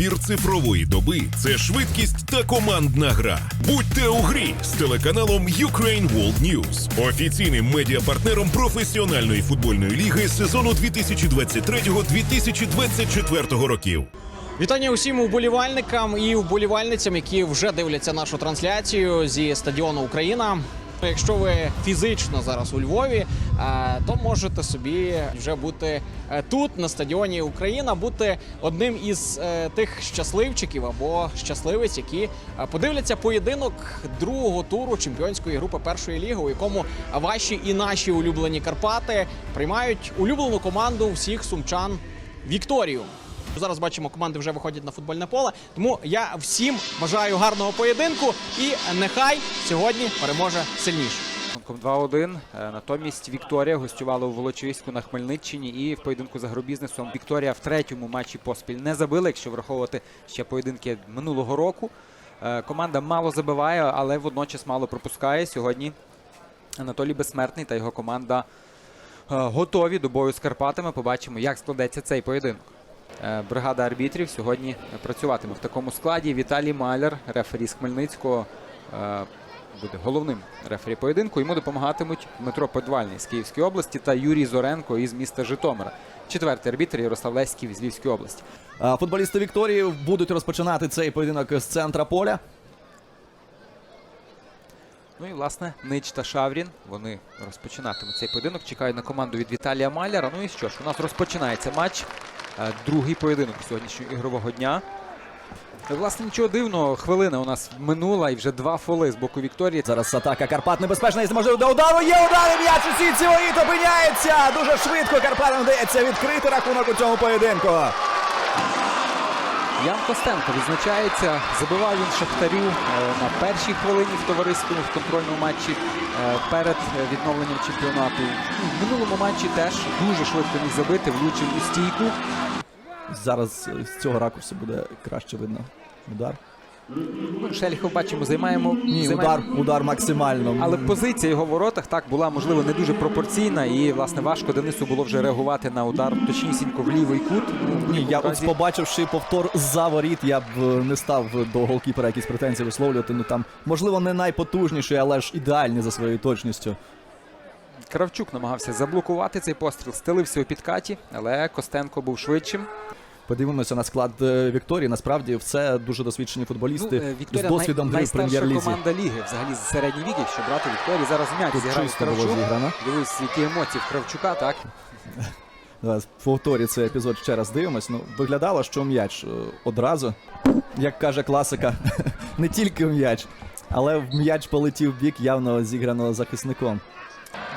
Ефір цифрової доби це швидкість та командна гра. Будьте у грі з телеканалом Ukraine World News, офіційним медіапартнером професіональної футбольної ліги сезону 2023-2024 років. Вітання усім уболівальникам і вболівальницям, які вже дивляться нашу трансляцію зі стадіону Україна. Якщо ви фізично зараз у Львові, е, то можете собі вже бути е, тут, на стадіоні Україна, бути одним із е, тих щасливчиків або щасливиць, які подивляться поєдинок другого туру чемпіонської групи першої ліги, у якому ваші і наші улюблені Карпати приймають улюблену команду всіх сумчан Вікторію. Зараз бачимо, команди вже виходять на футбольне поле. Тому я всім бажаю гарного поєдинку і нехай сьогодні переможе сильніше. рахунком 2-1. Е, Натомість Вікторія гостювала у Волочиську на Хмельниччині і в поєдинку за агробізнесом Вікторія в третьому матчі поспіль не забила, якщо враховувати ще поєдинки минулого року. Е, Команда мало забиває, але водночас мало пропускає. Сьогодні Анатолій Безсмертний та його команда е, готові до бою з Карпатами. Побачимо, як складеться цей поєдинок. Е, Бригада арбітрів сьогодні працюватиме в такому складі. Віталій Маляр, рефері з Хмельницького, е, буде головним рефері поєдинку. Йому допомагатимуть Дмитро Подвальний з Київської області та Юрій Зоренко із міста Житомира. Четвертий арбітр Ярослав Леськів з Львівської області. Футболісти Вікторії будуть розпочинати цей поєдинок з центра поля. Ну і власне Нич та Шаврін. Вони розпочинатимуть цей поєдинок. Чекають на команду від Віталія Маляра. Ну і що ж, у нас розпочинається матч. Е, Другий поєдинок сьогоднішнього ігрового дня. Власне, нічого дивного, хвилина у нас минула і вже два фоли з боку Вікторії. Зараз атака Карпат небезпечна, і зможливо до удару. Є удар і м'яч у сітці опиняється. Дуже швидко Карпатам вдається відкрити рахунок у цьому поєдинку. Ян Костенко відзначається. Забивав він Шахтарю е, на першій хвилині в товариському в контрольному матчі е, перед е, відновленням чемпіонату. В минулому матчі теж дуже швидко міг забити, влучив у стійку. Зараз з цього ракурсу буде краще видно. Удар. Шеліхов бачимо, займаємо. Ні, займає- удар, удар максимально. Але позиція його в воротах так була можливо не дуже пропорційна, і власне важко Денису було вже реагувати на удар точнісінько в лівий кут. Ні, я от побачивши повтор за воріт, я б е, не став до голкіпера якісь претензії висловлювати. Ну там, можливо, не найпотужніший, але ж ідеальний за своєю точністю. Кравчук намагався заблокувати цей постріл, стелився у підкаті, але Костенко був швидшим. Подивимося на склад е, Вікторії. Насправді все дуже досвідчені футболісти е, з досвідом гри в прем'єр-лізі. команда ліги, взагалі з середній вік, якщо брати Вікторії. Зараз м'яч зіграв Кравчук. Дивись, які емоції в Кравчука, так? Зараз повторі цей епізод ще раз дивимось. Ну, виглядало, що м'яч е, одразу, як каже класика, не тільки м'яч, але м'яч полетів в бік явно зіграно захисником.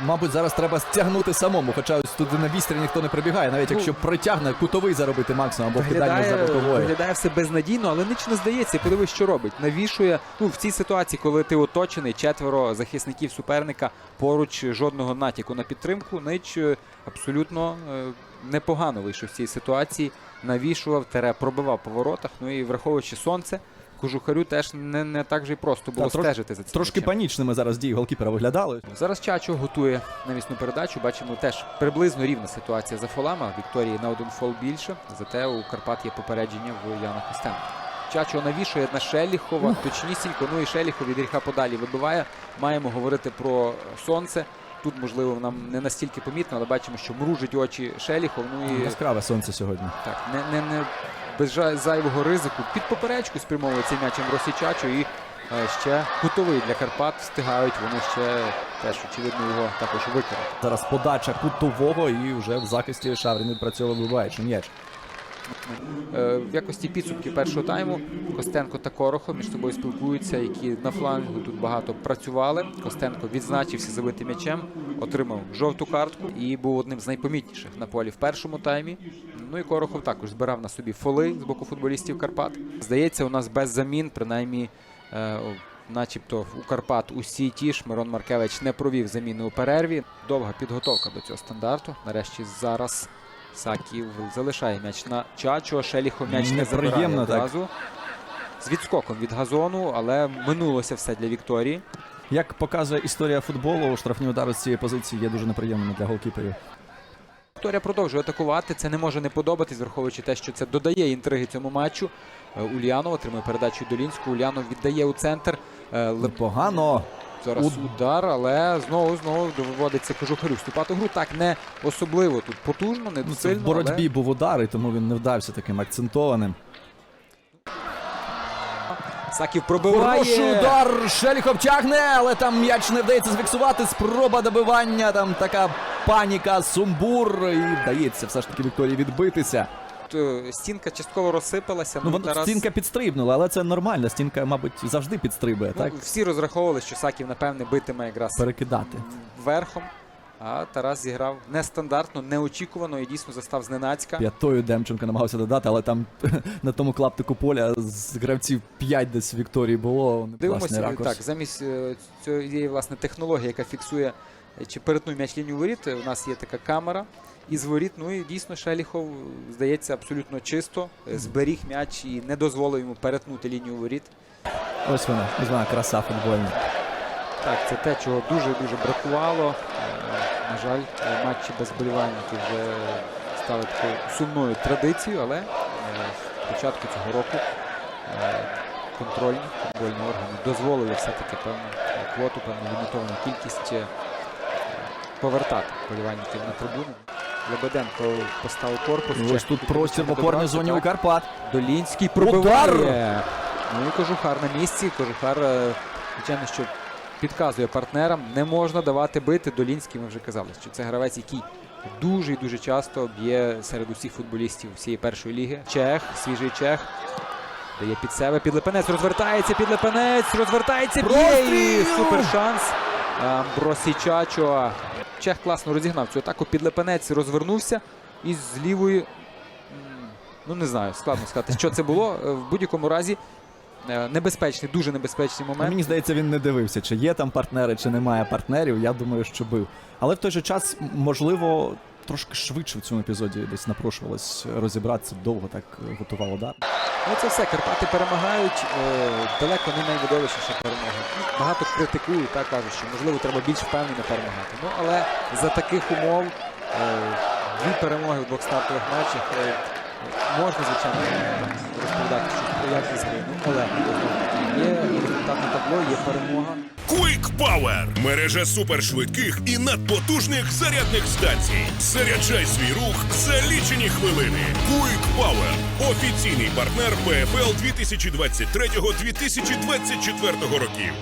Мабуть, зараз треба стягнути самому, хоча ось туди на вістрі ніхто не прибігає, навіть Ну, якщо притягне кутовий заробити максимум або кидання за бокової. виглядає все безнадійно, але ніч не здається. Подивись, що робить. Навішує ну в цій ситуації, коли ти оточений четверо захисників суперника поруч жодного натяку на підтримку. Нич е, абсолютно е, непогано вийшов з цієї ситуації. Навішував, тере пробивав по воротах. Ну і враховуючи сонце, кожухарю теж не, не так же й просто було Та, стежити за цим. Трошки м'ячем. панічними зараз дії голкіпера виглядали. Зараз Чачо готує навісну передачу. Бачимо теж приблизно рівна ситуація за фолами. Вікторії на один фол більше. Зате у Карпат є попередження в Яна Костенка. Чачо навішує на Шеліхова, точнісінько. Ну і Шеліхов від гріха подалі вибиває. Маємо говорити про сонце. Тут, можливо, нам не настільки помітно, але бачимо, що мружить очі Шеліхов. Ну і Яскраве сонце сьогодні. так, не, не, не без жа- зайвого ризику. Під поперечку спрямовує цей м'ячем Росічачу і е, ще кутовий для Карпат встигають. Вони ще теж очевидно його також виконати. Зараз подача кутового і вже в захисті Шаврін відпрацьовує вибиваючи м'яч. Е, в якості підсумків першого тайму Костенко та Корохов між собою спілкуються, які на флангу тут багато працювали. Костенко відзначився забитим м'ячем, отримав жовту картку і був одним з найпомітніших на полі в першому таймі. Ну і Корохов також збирав на собі фоли з боку футболістів Карпат. Здається, у нас без замін, принаймні. е, Начебто у Карпат усі ті ж Мирон Маркевич не провів заміни у перерві. Довга підготовка до цього стандарту. Нарешті зараз Саків залишає м'яч на Чачо. Шеліхо м'яч не забирає одразу. З відскоком від газону, але минулося все для Вікторії. Як показує історія футболу, штрафні удари з цієї позиції є дуже неприємними для голкіперів. Вікторія продовжує атакувати. Це не може не подобатись, враховуючи те, що це додає інтриги цьому матчу. Е, Ульянов отримує передачу Долінську. Ульянов віддає у центр. Е, Непогано. Зараз удар, але знову знову доводиться кожухарю вступати в гру. Так не особливо тут потужно, не Ну, це сильно. в боротьбі але був удар, і тому він не вдався таким акцентованим. Саків пробиває. Хороший удар! Шеліхов тягне, але там м'яч не вдається зфіксувати. Спроба добивання, там така паніка, сумбур. І вдається все ж таки Вікторії відбитися. Е, Стінка частково розсипалася. Ну, Ну, Тарас... стінка підстрибнула, але це нормально. Стінка, мабуть, завжди підстрибує, Ну, так? Всі розраховували, що Саків, напевне, битиме якраз Перекидати. верхом. А Тарас зіграв нестандартно, неочікувано і дійсно застав зненацька. П'ятою Демченко намагався додати, але там на тому клаптику поля з гравців 5 десь Вікторії було. Дивимося, ракурс. так, замість е, цієї власне технології, яка фіксує е, чи перетнув м'яч лінію воріт, е, у нас є така камера із воріт. Ну і дійсно Шеліхов, е, здається, абсолютно чисто е, зберіг м'яч і не дозволив йому перетнути лінію воріт. Ось вона, ось вона краса футбольна. Так, це те, чого дуже-дуже бракувало. Е, На жаль, е, матчі без болівальників вже стали такою сумною традицією, але е, з початку цього року е, контрольні футбольні органи дозволили все-таки певну е, квоту, певну лімітовану кількість е, повертати болівальників на трибуни. Лебеденко поставив корпус. Ось Чех тут підбився, простір в опорній зоні у. Карпат. Долінський пробиває. Удар! Ну і Кожухар на місці. Кожухар, е, звичайно, що підказує партнерам. Не можна давати бити. Долінський, ми вже казали, що це гравець, який дуже і дуже часто б'є серед усіх футболістів всієї першої ліги. Чех, свіжий чех. Дає під себе підлепенець, розвертається підлепенець, розвертається б'є і супер шанс. Амбросі Чачо. Чех класно розігнав цю атаку. Підлепенець розвернувся і з лівої. Ну не знаю, складно сказати, що це було. Е, В будь-якому разі е, небезпечний, дуже небезпечний момент. Мені здається, він не дивився, чи є там партнери, чи немає партнерів. Я думаю, що бив. Але в той же час, можливо, трошки швидше в цьому епізоді десь напрошувалось розібратися. Довго так готував удар. Ну це все. Карпати перемагають. Е, далеко не найвидовищніша перемога. Багато критикують, так кажуть, що можливо треба більш впевнено перемагати. Ну але за таких умов е, дві перемоги в двох стартових матчах. Можна, звичайно, розповідати, що про якість але є результатне табло, є перемога. Quick Power – мережа супершвидких і надпотужних зарядних станцій. Заряджай свій рух за лічені хвилини. Quick Power – офіційний партнер ПФЛ 2023-2024 років.